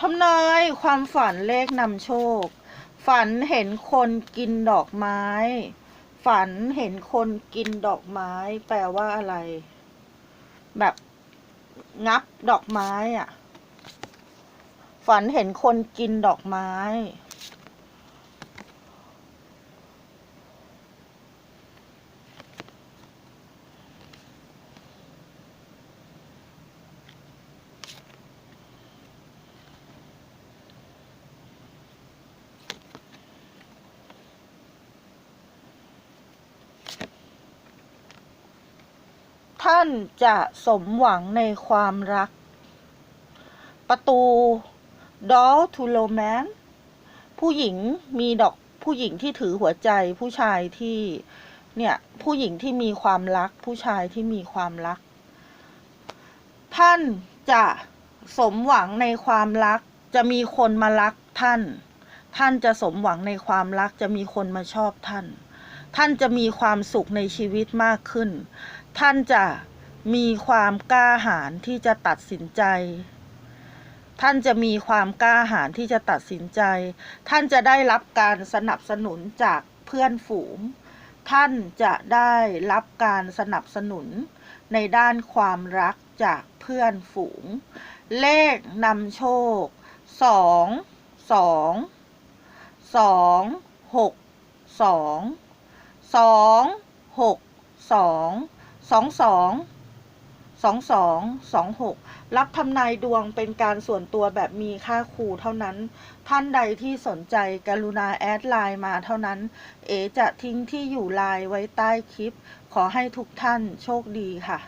ทำนายความฝันเลขนำโชค ฝันเห็นคนกินดอกไม้ ฝันเห็นคนกินดอกไม้ แปลว่าอะไร แบบงับดอกไม้อะฝันเห็นคนกินดอกไม้ ท่านจะสมหวังในความรัก ประตู door to romance ผู้หญิงมีดอกผู้หญิงที่ถือหัวใจผู้ชายที่เนี่ย ผู้หญิงที่มีความรัก ผู้ชายที่มีความรัก ท่านจะสมหวังในความรัก จะมีคนมารักท่าน ท่านจะสมหวังในความรัก จะมีคนมาชอบท่าน ท่านจะมีความสุขในชีวิตมากขึ้น ท่านจะมีความกล้าหาญที่จะตัดสินใจ ท่านจะมีความกล้าหาญที่จะตัดสินใจ ท่านจะได้รับการสนับสนุนจากเพื่อนฝูง ท่านจะได้รับการสนับสนุนในด้านความรักจากเพื่อนฝูง เลขนำโชคสองสองสองหกสอง สองหกสองสองสองสองสองสองหกรับทำนายดวงเป็นการส่วนตัวแบบมีค่าครูเท่านั้น ท่านใดที่สนใจกรุณาแอดไลน์มาเท่านั้น เอจะทิ้งที่อยู่ไลน์ไว้ใต้คลิป ขอให้ทุกท่านโชคดีค่ะ